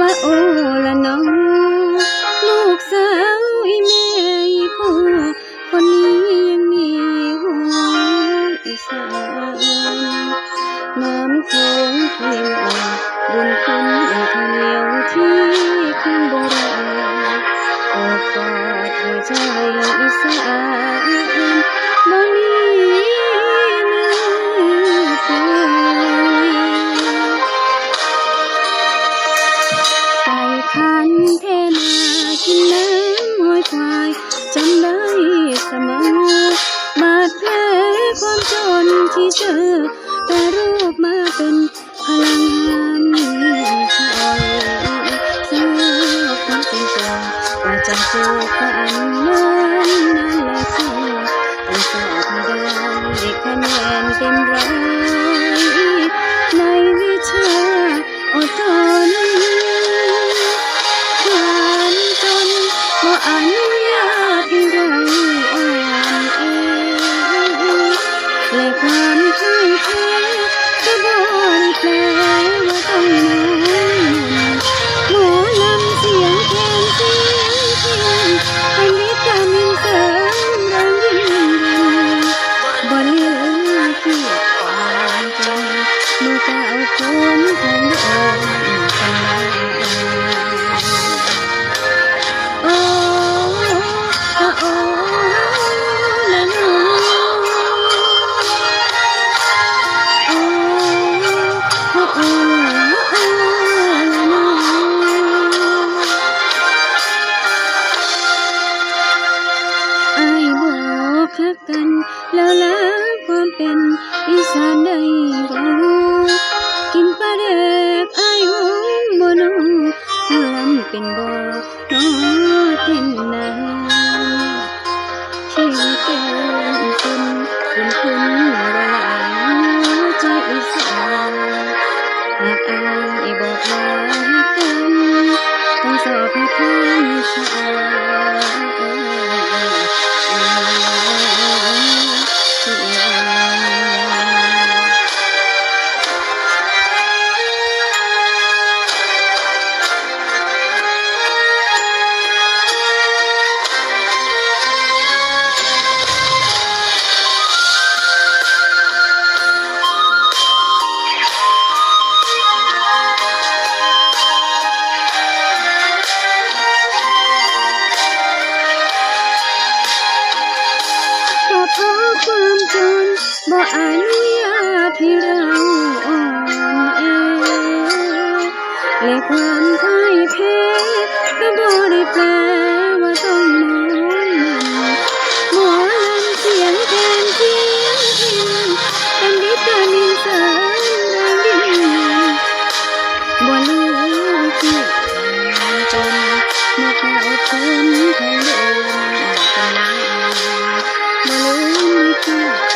ว่าโอละน้องลูกสาวอีแม่อีผู้คนนี้ยังมีหัวงอีสานน้ำโขงเพียงอ่อนบนญคุณอีกเหนียวที่ขึ้นบราณออกกอดหัวใจอีสานบางนี้ ที่เจอแต่รูปมาเป็นพลังงานคอยเสื้อความเป็นตัวว่าจะเจอกันนั้นนั่นแหละสิต้องสอบให้ได้คะแนนเต็มร้อยในวิชาอดทนผ่านจนบ่อนุญาตให้เรา คักกัน แล้วลาความเป็นอีสานได้บ่กินปลาแดกอายหงบ่น้องลำเป็นบ่น้อเต้นนาชีวิตเป็นคุณคุณคุณว่าใจอีสานหากอายบอกว่ารักกันต้องสอบให้ผ่านวิชาก็ อนุญาตให้เราอ่อนแอและความพ่ายแพ้ก็บ่ได้แปลว่าต้องมองมันหมอลำเสียงแทนเสียงเพลงเป็นวิตามินเสริมแรงยิ่งบ่ลือวิธีจนเมื่อเขาพ้นของเดิมกันมาบ่ลืมที่